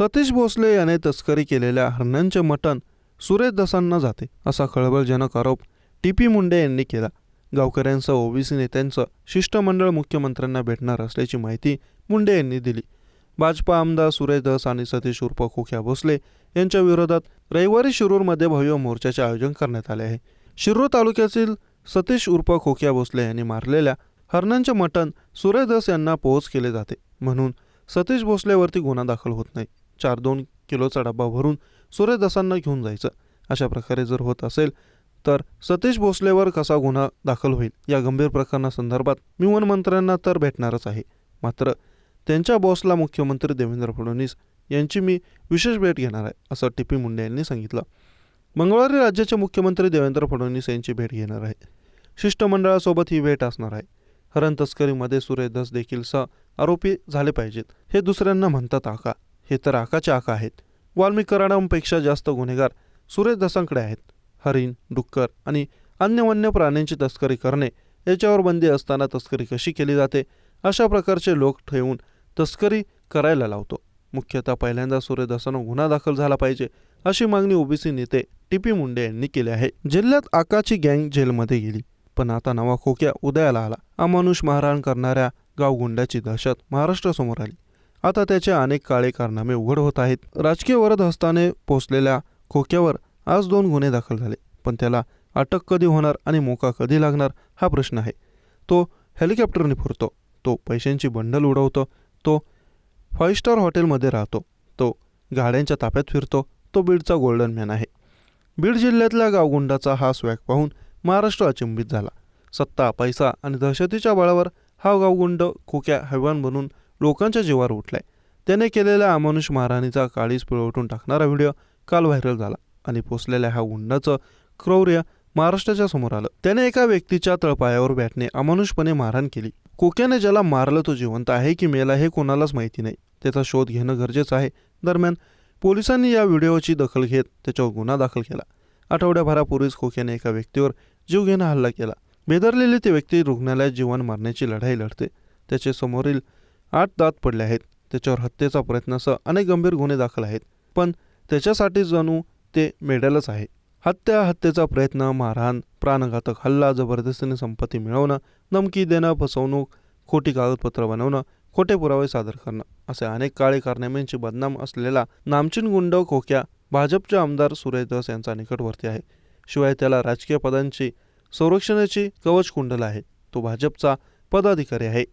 सतीश भोसले याने तस्करी केलेल्या हरण्यांचे मटण सुरेश दसांना जाते असा खळबळजनक आरोप टी पी मुंडे यांनी केला. गावकऱ्यांसह ओबीसी नेत्यांचं शिष्टमंडळ मुख्यमंत्र्यांना भेटणार असल्याची माहिती मुंडे यांनी दिली. भाजपा आमदार सुरेश दस आणि सतीश उर्फ खोख्या भोसले यांच्या विरोधात रविवारी शिरूरमध्ये भव्य मोर्चाचे आयोजन करण्यात आले आहे. शिरूर तालुक्यातील सतीश उर्फ खोख्या भोसले यांनी मारलेल्या हरणांचे मटण सुरेश दस यांना पोहोच केले जाते म्हणून सतीश भोसलेवरती गुन्हा दाखल होत नाही. चार दोन किलोचा डब्बा भरून सूर्यदासांना घेऊन जायचं. अशा प्रकारे जर होत असेल तर सतीश भोसलेवर कसा गुन्हा दाखल होईल? या गंभीर प्रकरणासंदर्भात मी वनमंत्र्यांना तर भेटणारच आहे. मात्र त्यांच्या बॉसला मुख्यमंत्री देवेंद्र फडणवीस यांची मी विशेष भेट घेणार आहे असं टी. पी. मुंडे यांनी सांगितलं. मंगळवारी राज्याचे मुख्यमंत्री देवेंद्र फडणवीस यांची भेट घेणार आहे. शिष्टमंडळासोबत ही भेट असणार आहे. हरण तस्करीमध्ये सुरेश देखील स आरोपी झाले पाहिजेत हे दुसऱ्यांना म्हणतात आका. हे तर आकाचे आका आहेत. वाल्मिकराणांपेक्षा जास्त गुन्हेगार सुरेश दसांकडे आहेत. हरिण डुक्कर आणि अन्य वन्य प्राण्यांची तस्करी करणे याच्यावर बंदी असताना तस्करी कशी केली जाते अशा प्रकारचे लोक ठेवून तस्करी करायला लावतो. मुख्यतः पहिल्यांदा सूर्यदासानं गुन्हा दाखल झाला पाहिजे अशी मागणी ओबीसी नेते टी पी मुंडे यांनी केली आहे. जिल्ह्यात आकाची गँग जेलमध्ये गेली पण आता नवा खोक्या उदयाला आला. अमानुष मारहाण करणाऱ्या गावगुंड्याची दहशत महाराष्ट्रासमोर आली. आता त्याचे अनेक काळे कारनामे उघड होत आहेत. राजकीय वरद हस्ताने पोचलेल्या खोक्यावर आज दोन गुन्हे दाखल झाले पण त्याला अटक कधी होणार आणि मोका कधी लागणार हा प्रश्न आहे. तो हेलिकॉप्टरने फुरतो तो पैशांची बंडल उडवतो तो फाईव्ह स्टार हॉटेलमध्ये राहतो तो गाड्यांच्या ताफ्यात फिरतो तो बीडचा गोल्डन मॅन आहे. बीड जिल्ह्यातल्या गावगुंडाचा हा स्वॅग पाहून महाराष्ट्र अचंबित झाला. सत्ता पैसा आणि दहशतीच्या बळावर हा गावगुंड खोक्या हैवान बनून लोकांच्या जीवावर उठलाय. त्याने केलेल्या अमानुष मारहाणीचा काळीज पिळवटून टाकणारा व्हिडिओ काल व्हायरल झाला आणि पोचलेल्या ह्या गुंडाचं क्रौर्य महाराष्ट्राच्या समोर आलं. त्याने एका व्यक्तीच्या तळपायावर बॅटने अमानुषपणे मारहाण केली. कोक्याने ज्याला मारलं तो जिवंत आहे की मेला हे कोणालाच माहिती नाही. त्याचा शोध घेणं गरजेचं आहे. दरम्यान पोलिसांनी या व्हिडिओची दखल घेत त्याच्यावर गुन्हा दाखल केला. आठवड्याभरापूर्वीच खोक्याने एका व्यक्तीवर जीवघेणा हल्ला केला. बेदरलेली ती व्यक्ती रुग्णालयात जीवन मारण्याची लढाई लढते. त्याचे समोरील आठ दात पडले आहेत. त्याच्यावर हत्येचा प्रयत्नासह अनेक गंभीर गुन्हे दाखल आहेत. पण त्याच्यासाठी जणू ते मेडलच आहे. हत्या हत्येचा प्रयत्न मारहाण प्राणघातक हल्ला जबरदस्तीने संपत्ती मिळवणं धमकी देणं फसवणूक खोटी कागदपत्र बनवणं खोटे पुरावे सादर करणं असे अनेक काळे कारनाम्यांची बदनाम असलेला नामचीन गुंड खोक्या भाजपचे आमदार सुरेश दास यांचा निकटवर्ती आहे. शिवाय त्याला राजकीय पदांची संरक्षणाची कवच कुंडल आहे. तो भाजपचा पदाधिकारी आहे.